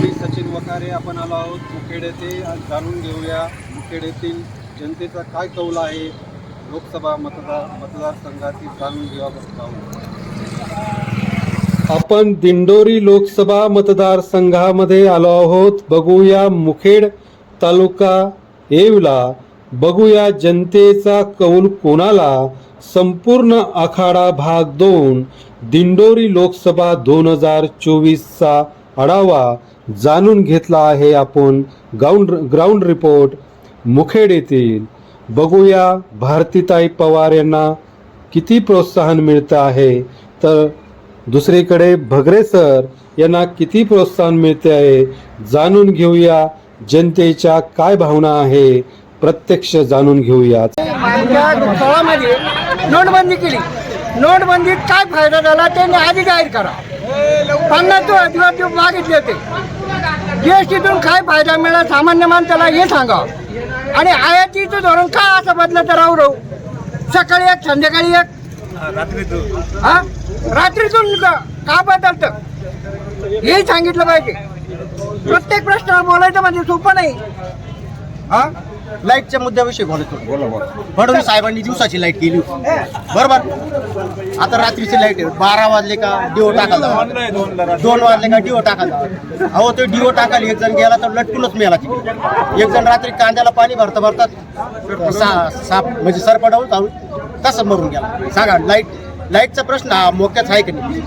मी सचिन वकारे आपण आलो आहोत. मुखेड येथे जाणून घेऊया. मुखेड येथील जनतेचा काय कौल आहे? लोकसभा मतदार मतदारसंघातील जाणून घेऊया पाहू आपण दिंडोरी लोकसभा मतदारसंघामध्ये आलो आहोत. बघूया मुखेड तालुका येवला. बघूया जनतेचा कौल कोणाला? संपूर्ण आखाडा भाग दोन दिंडोरी लोकसभा दोन हजार चोवीसचा आढावा. जाणून घेतला आहे आपण. ग्राउंड ग्राउंड रिपोर्ट मुखेड येथील. बघूया भारतीताई पवार यांना किती प्रोत्साहन मिळतं आहे. तर दुसरीकडे भगरे सर यांना किती प्रोत्साहन मिळते आहे. जाणून घेऊया जनतेच्या काय भावना आहे. प्रत्यक्ष जाणून घेऊया काळामध्ये नोटबंदी केली. नोटबंदीत काय फायदा झाला ते आधी जाहीर करा. पन्नास मागितले होते. जीएसटीतून काय फायदा मिळाला सामान्य माणसाला हे सांगा. आणि आयातीचं धोरण का असं बदलं तर राहू राहू? सकाळी एक संध्याकाळी एक? हा? रात्रीतून का का बदलतं? हे सांगितलं पाहिजे. प्रत्येक प्रश्नावर बोलायचं म्हणजे सोपं नाही. हा? लाईटच्या मुद्द्याविषयी बोलतो बोला बोला फडणवीस साहेबांनी दिवसाची लाइट केली होती. बरोबर आता रात्रीची लाइट बारा वाजले का डिओ टाकायला. दोन वाजले का डिओ टाकायला. अहो तो डिओ टाकायला एक जण गेला तर लटकूनच मेला तिकडे एक जण रात्री कांद्याला पाणी भरता भरतात सा साप म्हणजे सरपडावून जाऊन तसं मरून गेला सांगा लाइट लाईटचा प्रश्न हा मोक्याच आहे का नाही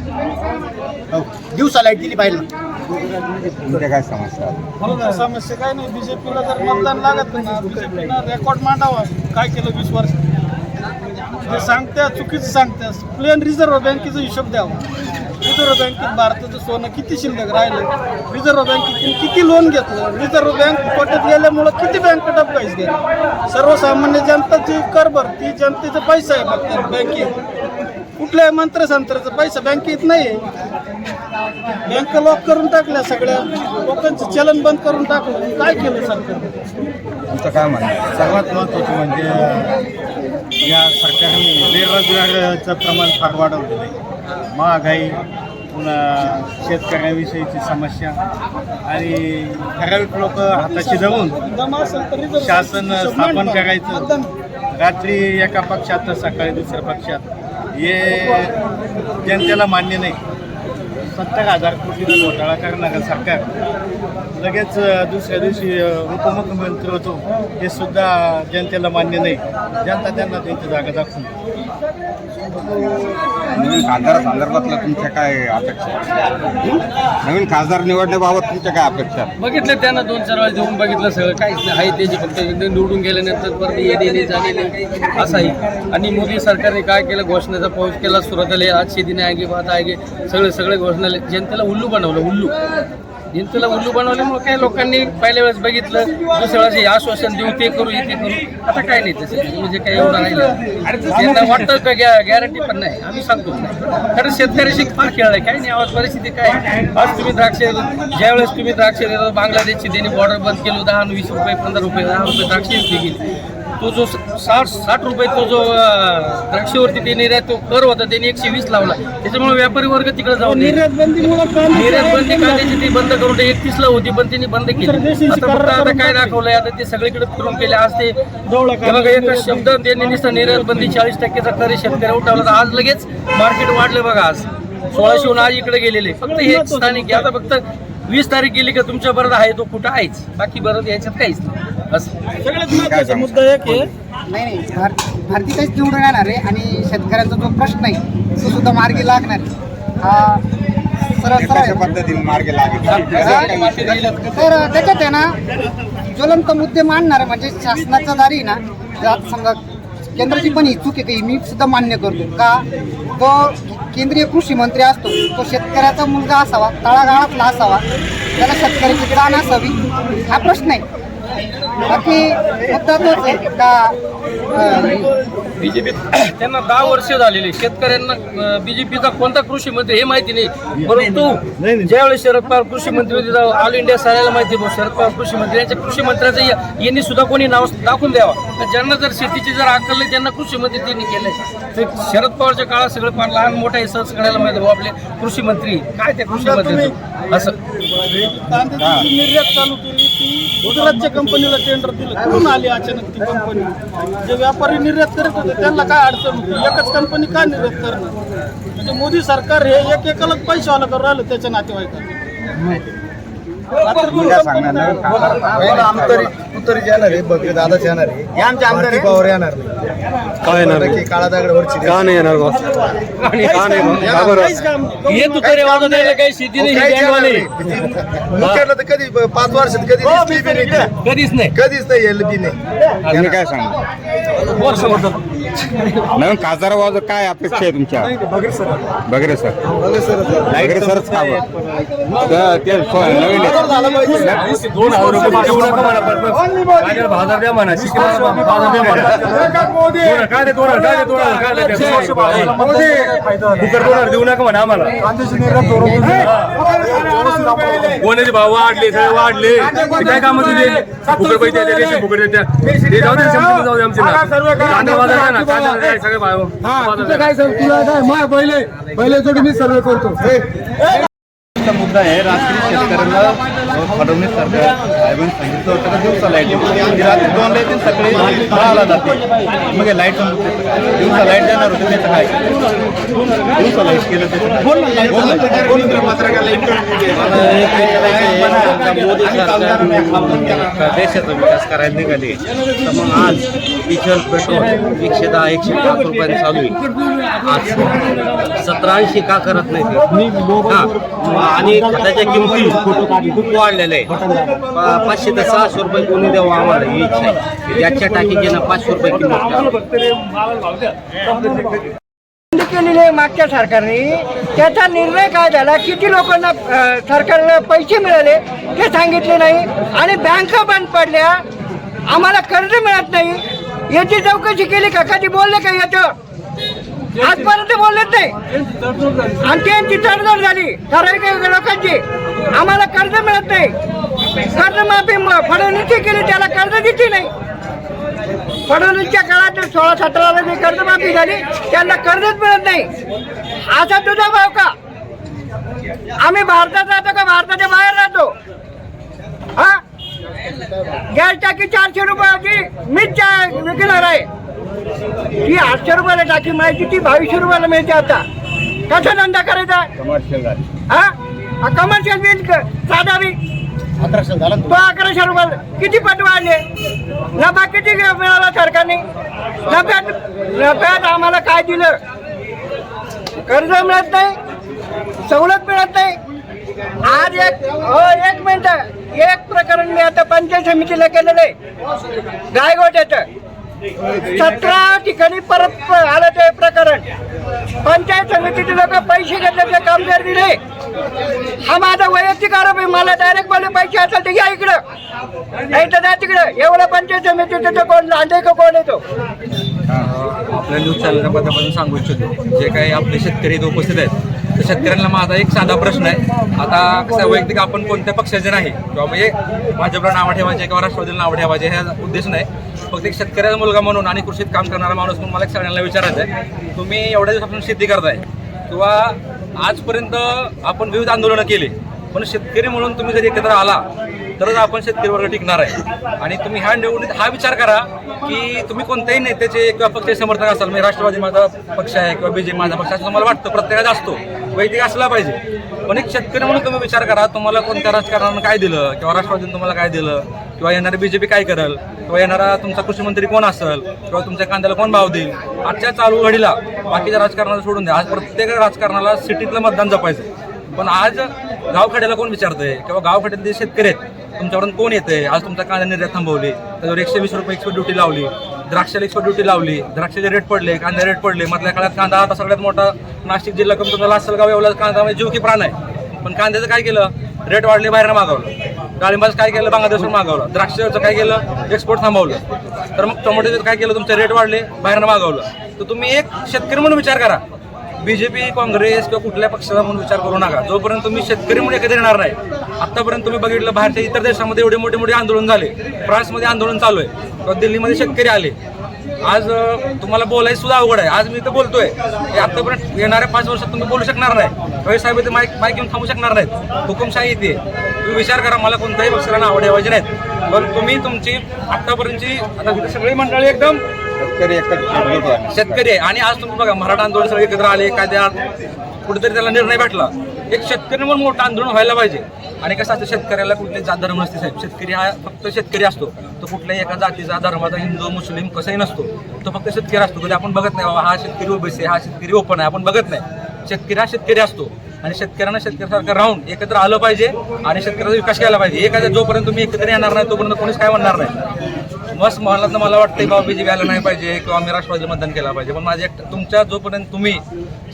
हो. दिवसा लाइट दिली पाहिजे. तुमच्या काय समस्या? समस्या काय नाही. बीजेपीला जर मतदान लागत नाही ना रेकॉर्ड मांडावा. काय केलं वीस वर्ष? ते सांगत्या चुकीचं सांगत्या. प्लेन रिझर्व्ह बँकेचा हिशोब द्यावा. रिझर्व्ह बँकेत भारताचं सोनं किती शिल्लक राहिलं रिझर्व्ह बँकेतून किती लोन घेतलं? रिझर्व्ह बँक कोट्यात गेल्यामुळं किती बँक पैसे गेले? सर्वसामान्य जनताची कर भरती जनतेचा पैसा आहे फक्त. बँकेत कुठल्या मंत्रसंत्राचा? पैसा बँकेत नाही बँक लॉक करून टाकल्या सगळ्या. लोकांचं चलन बंद करून टाकलं. काय केलं सरकार? तुमचं काय म्हणणं सर्वात महत्त्वाचं म्हणजे या सरकारने बेरोजगाराचं प्रमाण फार वाढवलेलं आहे. महागाई पुन्हा शेतकऱ्याविषयीची समस्या आणि ठराविक लोक हाताशी जाऊन शासन स्थापन करायचं. रात्री एका पक्षात तर सकाळी दुसऱ्या पक्षात. हे जनतेला मान्य नाही. सत्तर हजार कोटीचा घोटाळा करणारं सरकार लगेच दुसऱ्या दिवशी उपमुख्यमंत्री होतो हे सुद्धा जनतेला मान्य नाही. जनता त्यांना त्यांची जागा दाखवून. नवीन खासदार संदर्भातलं तुमच्या काय अपेक्षा? नवीन खासदार निवडण्याबाबत तुमच्या काय अपेक्षा? बघितलं त्यांना दोन चार वेळा देऊन बघितलं सगळं. काहीच नाही. आहे त्याची फक्त एकदा निवडून गेल्यानंतर परत येणे नाही जाणे नाही असं आहे आणि मोदी सरकारने काय केलं? घोषणेचा पाऊस केला सुरुवातीला आज शेतीने नाही आगे बात आहे सगळे सगळे घोषणा जनतेला उल्लू बनवलं उल्लू. भिंतीला उल्लू बनवल्यामुळे काही लोकांनी पहिल्या वेळेस बघितलं दुसऱ्या वेळेस हे आश्वासन देऊ ते करू इथे करू. आता काय नाही तसं. म्हणजे काही एवढं राहिलं त्यांना वाटतं का गॅरंटी पण नाही. आम्ही सांगतो. नाही कारण शेतकऱ्याशी फार खेळ आहे. काय नाही. आज परिस्थिती काय आज तुम्ही द्राक्ष ज्यावेळेस तुम्ही द्राक्ष बांगलादेशची त्यांनी बॉर्डर बंद केलो दहा वीस रुपये पंधरा रुपये दहा रुपये द्राक्ष गेली. तो जो साठ साठ रुपये तो जो द्राक्षावरती ते निर्यात तो कर होता त्यांनी एकशे वीस लावला. त्याच्यामुळे व्यापारी वर्ग तिकडे जाऊन निर्यात बंदी कांद्याची ती बंद करून एकतीस ला होती पण त्यांनी बंद केली. आता फक्त आता काय दाखवलंय आता ते सगळीकडे फिरून केले. आज ते बघा एका शब्द त्यांनी नुसतं निर्यात बंदी चाळीस टक्केचा कर शेतकऱ्या उठावला. तर आज लगेच मार्केट वाढलं बघा आज. सोळाशे आज इकडे गेलेले. फक्त हे स्थानिक. आता फक्त वीस तारीख गेली का तुमच्या बरं आहे तो कुठं आहेच. बाकी बरं याच्यात काहीच नाही. असं. सगळ्यात महत्त्वाचा मुद्दा एक आहे. नाही नाही. भार भारतीतच निवडून येणार आहे आणि शेतकऱ्यांचा जो प्रश्न आहे तो सुद्धा मार्गी लागणार आहे. हा सरळ ते सरळ कशा आहे. पद्धतीने मार्गे लागेल. तर त्याच्यात आहे ना ज्वलंत मुद्दे मांडणार म्हणजे शासनाचा दारी ना त्यात समजा केंद्राची पण ही चूक आहे की मी सुद्धा मान्य करतो. का? तो केंद्रीय कृषी मंत्री असतो तो शेतकऱ्याचा मुलगा असावा तळागाळातला असावा त्याला शेतकऱ्याची जाण असावी हा प्रश्न आहे. बाकी मुद्दा तोच आहे. का बीजेपी त्यांना दहा वर्ष झालेले शेतकऱ्यांना बीजेपीचा कोणता कृषी मंत्री हे माहिती नाही. परंतु ज्यावेळेस शरद पवार कृषी मंत्री होते ऑल इंडिया साऱ्याला माहिती शरद पवार कृषी मंत्री यांच्या कृषी मंत्र्याचं या- यांनी सुद्धा कोणी नाव दाखवून द्यावा. तर ज्यांना जर शेतीची जर अक्कल नाही त्यांना कृषी मंत्री त्यांनी केलंय. तर शरद पवारच्या काळात सगळं फार लहान मोठा हे सहज सगळ्याला माहिती आपले कृषी मंत्री. काय त्या कृषी मंत्री असं. निर्यात चालू केली. ती गुजरातच्या कंपनीला टेंडर दिलं कुठून आली अचानक ती कंपनी जे व्यापारी निर्यात करत होते त्यांना काय अडचण होती? एकच कंपनी का निर्यात करणार? म्हणजे मोदी सरकार हे एक एकालाच पैशावाला करून राहिलं त्याच्या नातेवाईकांना खासदार उत्तरी येणार आहे बघ दादाच येणार आहे. आमचे आमदार आहे. पवार येणार नाही. काय येणार नाही? काळा दगडावरची का नाही येणार बॉस का नाही बा? का बरं हे तू तरी वाजवत द्यायला काही शेती नाही हे बँडवाले. मुख्याला तर कधी पाच वर्षात कधी दिसली बी नाही ती. कधीच नाही कधीच नाही येईल बी नाही काय सांगणार नवीन खासदार बाबत काय अपेक्षा आहे तुमच्या? बगरे सर. बगरे सरच? तर ते फ- नवीन आहे. दोन हजार रुपये देऊ नका द्या म्हणा. द्या आम्हाला. कोणाचे भाव वाढले सगळे वाढले. ते काय काम दिले? फुकट पैसे फुकट देत्या ते जाऊ दे समजून जाऊ दे आमचे कांदा बाजार आहे ना सगळे बाजार द्या. काय सांग तुला काय मा पहिले? पहिले थोडी मी सर्वे करतो. मुद्दा आहे रात्री शेतकऱ्यांना फडणवीस सरकार साहेबांनी सांगितलं होतं का दिवसा लाइट येईल रात्री दोनला येतील सकाळी दहाला जाते. मग काय? दिवसा लाइट देणार होते त्याचं काय? दिवसा लाइट केलं? मोदी सरकार देशाचा विकास करायला निघाले. तर मग आज डिझेल पेट्रोल एकशे दहा एकशे पाच रुपयांनी चालू आहे. आज सतरा ऐंशी का करत नाही ते? आणि खताच्या किमती खूप वाढलेल्या आहे पाचशे ते सहाशे रुपये कोणी द्यावं आम्हाला. ही इच्छा आहे. याच्या टाकीचे पाचशे रुपये किंमत बंद केलेली आहे मागच्या सरकारने. त्याचा निर्णय काय झाला? किती लोकांना सरकारला पैसे मिळाले ते सांगितले नाही. आणि बँका बंद पडल्या. आम्हाला कर्ज मिळत नाही. याची चौकशी केली का? कधी बोलले का याचं आजपर्यंत बोललेच नाही. आणि त्यांची तडजोड झाली. ठराविक लोकांची. आम्हाला कर्ज मिळत नाही. कर्जमाफी फडणवीसची केली त्याला कर्ज दिली नाही. फडणवीसच्या काळात सोळा सतराला जी कर्जमाफी झाली त्यांना कर्जच मिळत नाही. असा तुझा भाव का? आम्ही भारतात राहतो का? भारताच्या बाहेर राहतो. हा? गॅस टाकी चारशे रुपयाची मीच विकणार आहे. ती आठशे रुपयाला टाकी मिळायची ती बावीसशे रुपयाला मिळते आता. कसा धंदा करायचा? हा? कमर्शियल बिल साधा बी अठराशे झाला तो अकराशे रुपये. किती पट वाढले? नफा किती मिळाला सरकारने? नफ्यात नफ्यात आम्हाला काय दिलं? कर्ज मिळत नाही सवलत मिळत नाही. आज एक हो एक मिनिट. एक प्रकरण मी आता पंचायत समितीला केलेलं आहे. गायगोट्याचं सतरा ठिकाणी परत आलं ते प्रकरण. पंचायत समितीचे लोक पैसे घेतल्याचे कामगार दिले. हा माझा वैयक्तिक आरोप आहे मला डायरेक्ट बोलले पैसे असेल तर या इकडं. नाही तर जा तिकडं. एवढं पंचायत समितीचं तर कोण लांडे का कोण येतो आपल्या न्यूज चॅनलच्या माध्यमातून सांगू इच्छितो. जे काही आपले शेतकरी इथे उपस्थित आहेत तर शेतकऱ्यांना माझा एक साधा प्रश्न आहे. आता कसं वैयक्तिक आपण कोणत्या पक्षाचे नाही किंवा म्हणजे भाजपला नावं ठेवायचे किंवा राष्ट्रवादीला नावं ठेवायचे ह्या उद्देश नाही फक्त एक शेतकऱ्याचा मुलगा म्हणून आणि कृषीत काम करणारा माणूस म्हणून मला एक सगळ्यांना विचारायचं आहे. तुम्ही एवढ्या दिवसापासून शेती करताय. किंवा आजपर्यंत आपण विविध आंदोलनं केली पण शेतकरी म्हणून तुम्ही जर एकत्र आला तरच आपण शेतकरी वर्ग टिकणार आहे. आणि तुम्ही ह्या निवडणुकीत हा विचार करा की तुम्ही कोणत्याही नेत्याचे किंवा पक्षाचे समर्थक असाल म्हणजे राष्ट्रवादी माझा पक्ष आहे किंवा बीजेपी माझा पक्ष असं तुम्हाला वाटतं? प्रत्येकाचा असतो. वैदिक असला पाहिजे. पण एक शेतकरी म्हणून तुम्ही विचार करा तुम्हाला कोणत्या राजकारणानं काय दिलं किंवा राष्ट्रवादीने तुम्हाला काय दिलं किंवा येणारी बीजेपी काय करेल? किंवा येणारा तुमचा कृषी मंत्री कोण असेल? किंवा तुमच्या कांद्याला कोण भाव देईल? आजच्या चालू घडीला बाकीच्या राजकारणाला सोडून द्या. आज प्रत्येक राजकारणाला सिटीतलं मतदान जपायचं पण आज गावखेड्याला कोण विचारतंय? किंवा गावखेड्यातले जे शेतकरी आहेत तुमच्याकडून कोण येतंय? आज तुमचा कांदा निर्यात थांबवली. त्याच्यावर एकशे वीस रुपये एक्सपोर्ट ड्युटी लावली. द्राक्षाला एक्सपोर्ट ड्युटी लावली. द्राक्षाचे रेट पडले कांदे रेट पडले. मधल्या काळात कांदा आता सगळ्यात मोठा नाशिक जिल्हा कमी तुमचा लासलगाव एवढा कांदा म्हणजे जीव की प्राण आहे. पण कांद्याचं काय केलं? रेट वाढले बाहेर मागवलं. डाळिंबाचं काय केलं? बांगलादेशवर मागवलं. द्राक्षाचं काय केलं? एक्सपोर्ट थांबवलं. तर मग टोमॅटोचं काय केलं? तुमचे रेट वाढले बाहेरनं मागवलं. तर तुम्ही एक शेतकरी म्हणून विचार करा. बीजेपी काँग्रेस किंवा कुठल्या पक्षाचा म्हणून विचार करू नका. जोपर्यंत तुम्ही शेतकरी म्हणून एकत्र येणार नाही आतापर्यंत तुम्ही बघितलं बाहेरच्या इतर देशामध्ये एवढे मोठे मोठे आंदोलन झाले. फ्रान्समध्ये आंदोलन चालू आहे. किंवा दिल्लीमध्ये शेतकरी आले. आज तुम्हाला बोलायचं सुद्धा अवघड आहे. आज मी इथं बोलतोय. की आतापर्यंत येणाऱ्या पाच वर्षात तुम्ही बोलू शकणार नाही. रवी साहेब इथे माईक माईक घेऊन थांबू शकणार नाहीत. हुकुमशाही इथे तुम्ही विचार करा मला कोणत्याही पक्षाला नावं ठेवायची नाहीत. पण तुम्ही तुमची आतापर्यंतची आता सगळी मंडळी एकदम शेतकरी शेतकरी आहे. आणि आज तुम्ही बघा मराठा आंदोलन सगळे एकत्र आले कायद्या कुठेतरी त्याला निर्णय भेटला. एक शेतकरी म्हणून मोठं आंदोलन व्हायला पाहिजे. आणि कसं असतं शेतकऱ्याला कुठले जात धर्म नसते साहेब. शेतकरी हा फक्त शेतकरी असतो. तो कुठल्याही एका जातीचा धर्माचा हिंदू मुस्लिम कसाही नसतो. तो फक्त शेतकरी असतो. कधी आपण बघत नाही बाबा हा शेतकरी ओबीसी आहे हा शेतकरी ओपन आहे. आपण बघत नाही. शेतकरी हा शेतकरी असतो. आणि शेतकऱ्यांना शेतकऱ्यासारखं राहून एकत्र आलं पाहिजे आणि शेतकऱ्याचा विकास केला पाहिजे. एखाद्या जोपर्यंत तुम्ही एकत्र येणार नाही तोपर्यंत कोणीच काय म्हणणार नाही. मस्त मला तर मला वाटतं बाबा बीजेपी आलं नाही पाहिजे किंवा आम्ही राष्ट्रवादी मतदान केला पाहिजे. पण माझे तुमच्या जोपर्यंत तुम्ही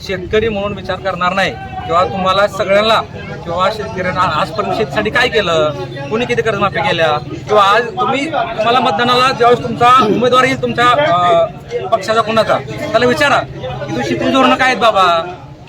शेतकरी म्हणून विचार करणार नाही किंवा तुम्हाला सगळ्यांना किंवा शेतकऱ्यांना आजपर्यंत शेतीसाठी काय केलं कुणी किती कर्जमाफी केल्या किंवा आज तुम्ही तुम्हाला मतदानाला ज्यावेळेस तुमचा उमेदवार येईल तुमच्या पक्षाचा कोणाचा त्याला विचारा. की तू शेती धोरणं काय आहेत बाबा?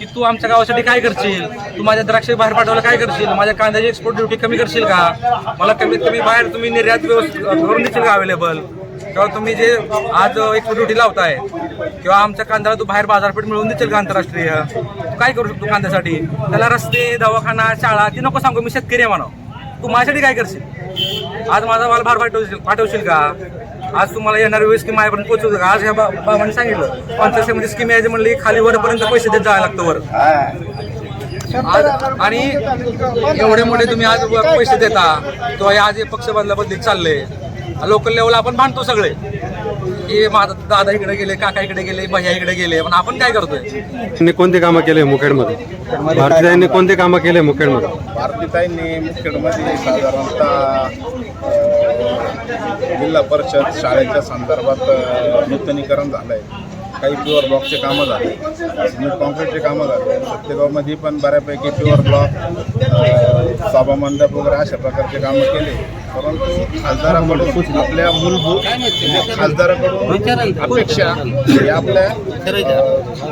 की तू आमच्या गावासाठी काय करशील? तू माझ्या द्राक्ष बाहेर पाठवायला काय करशील? माझ्या कांद्याची एक्सपोर्ट ड्युटी कमी करशील का? मला कमीत कमी बाहेर तुम्ही निर्यात व्यवस्थित करून देशील का अवेलेबल किंवा तुम्ही जे आज एक्सपोर्ट ड्युटी लावताय किंवा आमच्या कांद्याला तू बाहेर बाजारपेठ मिळवून देशील का आंतरराष्ट्रीय? तू काय करू शकतो कांद्यासाठी? त्याला रस्ते दवाखाना शाळा ती नको सांगू मी शेतकरी आहे म्हणा तू माझ्यासाठी काय करशील? आज माझा माल बाहेर पाठवशील पाठवशील का? आज तुम्हाला येणारी वेळ स्कीम माझ्यापर्यंत पोहोचवतो का आज ह्या बा- बाबांनी सांगितलं पंचायतीमध्ये स्कीम यायची म्हणली खाली वरपर्यंत पैसे देत जायला लागतं वर. आज आणि एवढे मोठे तुम्ही आज पैसे देता किंवा हे आज हे पक्ष बदला बदलीत चालले. लोकल लेवलला आपण भांडतो सगळे. की माझा दादा इकडे गेले काका इकडे गेले भैया इकडे गेले पण आपण काय करतोय? त्यांनी कोणते कामं केले मुखेडमध्ये? भारतीयांनी कोणते कामं केले मुखेडमध्ये? भारतीताईंनी मुखेडमध्ये साधारणतः जिल्हा परिषद शाळेच्या संदर्भात नूतनीकरण झालं आहे काही प्युअर ब्लॉकचे कामं झाले. सिमेंट कॉन्क्रीटचे कामं झाले. सत्यगावमध्ये पण बऱ्यापैकी प्युअर ब्लॉक सभा मंडप वगैरे अशा प्रकारचे कामं केले. परंतु खासदाराकडून आपल्या मूलभूत खासदाराकडून अपेक्षा आपल्या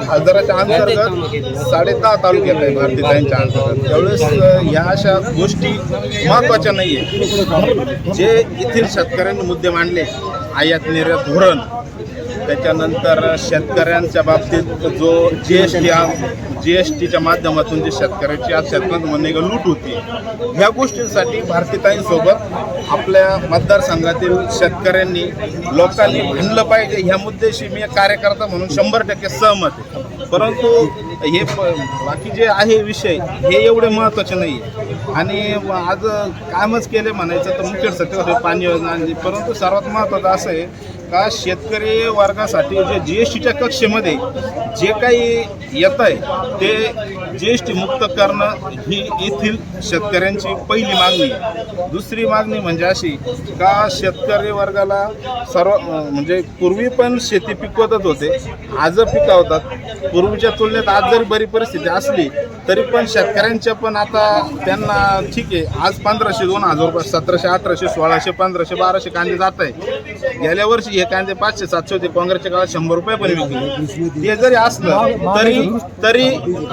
खासदाराच्या अंतर्गत साडे दहा तालुक्यात आहे भारतीय भारतीताईंच्या अंतर्गत. त्यावेळेस ह्या अशा गोष्टी महत्त्वाच्या नाही आहे जे येथील शेतकऱ्यांनी मुद्दे मांडले आयात निर्यात धोरण त्याच्यानंतर शेतकऱ्यांच्या बाबतीत जो G S T G S टीच्या माध्यमातून जे शेतकऱ्याची आज शेतकऱ्यांमध्ये लूट होती ह्या गोष्टींसाठी भारतीताईंसोबत आपल्या मतदारसंघातील शेतकऱ्यांनी लोकांनी म्हणलं पाहिजे. ह्या मुद्द्याशी मी एक कार्यकर्ता म्हणून शंभर टक्के सहमत आहे. परंतु हे प- बाकी जे आहे विषय हे एवढे महत्त्वाचे नाही. आहे आणि आज कामच केले म्हणायचं तर मुख्य सत्य पाणी योजना परंतु सर्वात महत्त्वाचं असं आहे का शेतकरी वर्गासाठी जे जी एस टीच्या कक्षेमध्ये जे काही येत आहे ते जी एस टी मुक्त करणं ही येथील शेतकऱ्यांची पहिली मागणी दुसरी मागणी म्हणजे अशी का शेतकरी वर्गाला सर्व म्हणजे पूर्वी पण शेती पिकवतच होते आज पिकावतात पूर्वीच्या तुलनेत आज जरी बरी परिस्थिती असली तरी पण शेतकऱ्यांच्या पण आता त्यांना ठीक आहे. आज पंधराशे दोन हजार रुपये सतराशे अठराशे सोळाशे पंधराशे बाराशे कांदे जात आहे. गेल्या वर्षी हे कांदे पाचशे सातशे होते काँग्रेसच्या काळात शंभर रुपये पण विकले ते जरी असलं तरी तरी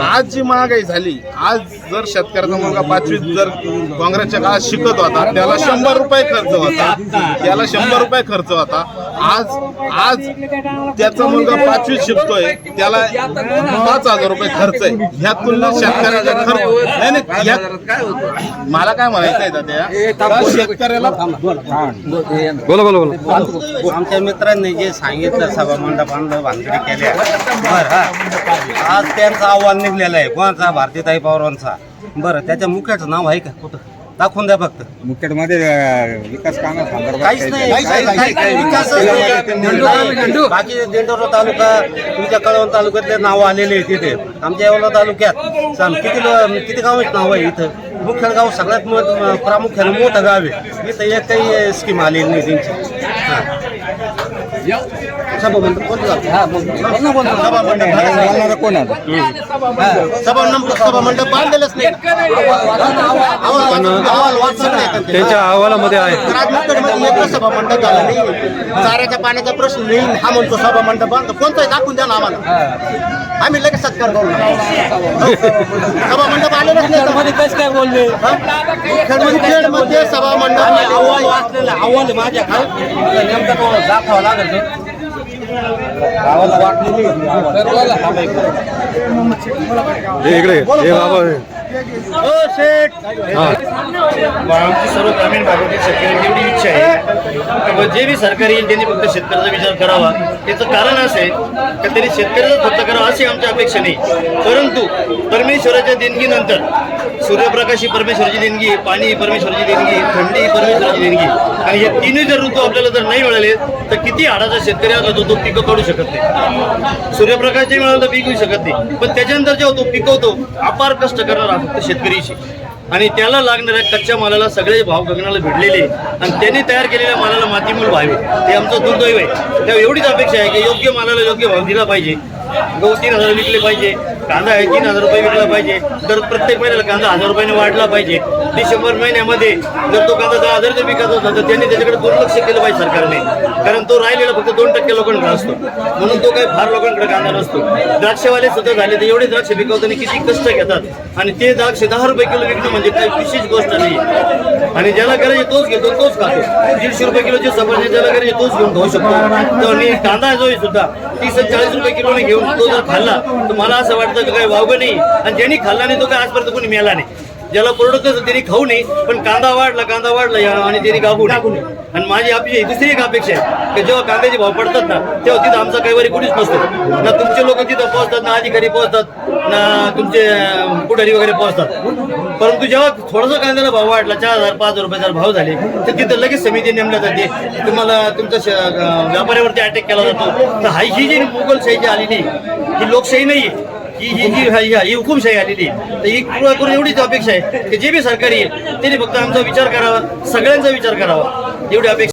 आज जी महागाई झाली आज जर शेतकऱ्याचा मुलगा पाचवीत जर काँग्रेसच्या काळात शिकत होता त्याला शंभर रुपये खर्च होता त्याला शंभर रुपये खर्च होता आज आज त्याचा मुलगा पाचवीत शिकतोय त्याला पाच हजार रुपये खर्च आहे. ह्या तुलनेत शेतकऱ्याचा खर्च नाही नाही मला काय म्हणायचं आहे तात्या? का शेतकऱ्याला बोला बोला बोला आमच्या मित्रांनी जे सांगितलं सभा मंडपांना भानगडी केल्या. बरं हा. आज त्यांचं आव्हान निघलेलं आहे. कोणाचा? भारतीताई पवारांचा. बरं त्याच्या मुख्याचं नाव आहे का? कुठं? दाखवून द्या फक्त. मुखेडमध्ये विकास काहीच नाही नाही. बाकी दिंडोरा तालुका तुमच्या कळवण तालुक्यातले नाव आलेले आहे तिथे. आमच्या येवला तालुक्यात सांग किती किती गावांची नाव आहे इथं? मुख्य गाव सगळ्यात मोठं प्रामुख्याने मोठं गाव आहे. इथं एक काही स्कीम आलेली नाही त्यांची. हां. कोण आता सभा मंडप सभा मंडप बांधलेलंच नाही अहवाल- अहवाल- अहवाल त्यांच्या अहवालामध्ये आहे. एकच सभा मंडप झाला नाही चाऱ्याच्या पाण्याचा प्रश्न नाही हा म्हणतो सभा मंडप. बांध कोणताही दाखवून द्या ना आम्हाला. आम्ही लगेच सत्कार करू. सभा मंडप नाही कसं काय बोलले? मुखेडमध्ये सभा मंडप अहवाल वाचलेला माझ्या नेमका तो दाखवावा लागेल. गावाला वाटलेली हे इकडे हे बाबा हो, आमची सर्व ग्रामीण भागातील शेतकऱ्यांची एवढी इच्छा आहे का जे बी सरकार येईल त्यांनी फक्त शेतकऱ्याचा विचार करावा. त्याचं कारण असं आहे का त्यांनी शेतकऱ्याचा फक्त करावा अशी आमची अपेक्षा नाही. परंतु परमेश्वराच्या देणगीनंतर सूर्यप्रकाश ही परमेश्वराची देणगी पाणी ही परमेश्वराची देणगी थंडी ही परमेश्वराची देणगी आणि हे तिन्ही जर ऋतू आपल्याला जर नाही मिळाले तर किती हाडाचा शेतकरी असला तो तो पिकं काढू शकत नाही. सूर्यप्रकाश नाही मिळाला तर पीक होऊ शकत नाही. पण त्याच्यानंतर जेव्हा तो पिकवतो अपार कष्ट करणारा फक्त शेतकरीशी आणि त्याला लागणाऱ्या कच्च्या मालाला सगळे भाव गगनाला भिडलेले आणि त्यांनी तयार केलेल्या मालाला मातीमूल व्हावे हे आमचं दुर्दैव आहे. तेव्हा एवढीच अपेक्षा आहे की योग्य मालाला योग्य भाव दिला पाहिजे. गहू तीन हजार विकले पाहिजे. कांदा आहे तीन हजार रुपये विकला पाहिजे. तर प्रत्येक महिन्याला कांदा हजार रुपयाने वाढला पाहिजे. डिसेंबर महिन्यामध्ये जर तो कांदा दहा हजार विकत होता तर त्यांनी त्याच्याकडे दुर्लक्ष केलं पाहिजे सरकारने. कारण तो राहिलेला फक्त दोन टक्के लोकांकडे असतो. म्हणून तो काही फार लोकांकडे कांदा नसतो. द्राक्षवाले सुद्धा झाले तर एवढे द्राक्ष पिकवताना किती कष्ट घेतात. आणि ते द्राक्ष दहा रुपये किलो विकणं म्हणजे काही विशेष गोष्ट नाही. आणि ज्याला करायचे तोच घेतो तोच खातो. दीडशे रुपये किलोचे सफरचंद ज्याला करायचे तोच घेऊन खाऊ शकतो. तर आणि कांदा जो आहे सुद्धा तीस चाळीस रुपये किलोने घेऊन तो जर खाल्ला तर मला असं वाटतं की काही वावगं नाही. आणि ज्यांनी खाल्ला नाही तो काय आजपर्यंत कोणी मेला नाही. ज्याला परवडत त्यांनी खाऊ नये पण कांदा वाढला कांदा वाढला या- आणि त्यांनी गाबू नये. आणि माझी अपेक्षा आहे, दुसरी एक अपेक्षा आहे की जेव्हा कांद्याचे भाव पडतात ना तेव्हा तिथं आमचा कैवारी कुठेच नसतो. ना तुमचे लोक तिथं पोहोचतात ना अधिकारी पोहोचतात ना तुमचे पुढारी वगैरे पोहोचतात. परंतु जेव्हा थोडासा कांद्याला भाव वाढला चार हजार पाच हजार रुपयाचा भाव झाले तर तिथं लगेच समिती नेमल्या जाते. तुम्हाला तुमच्या व्यापाऱ्यावरती अटॅक केला जातो. तर ही जी मुघलशाही जी आलेली ही लोकशाही आहे ही ही जी ही हुकुमशाही आलेली तर ही पूर्ण करून एवढीच अपेक्षा आहे की जे बी सरकारी आहे त्यांनी फक्त आमचा विचार करावा सगळ्यांचा विचार करावा. एवढी अपेक्षा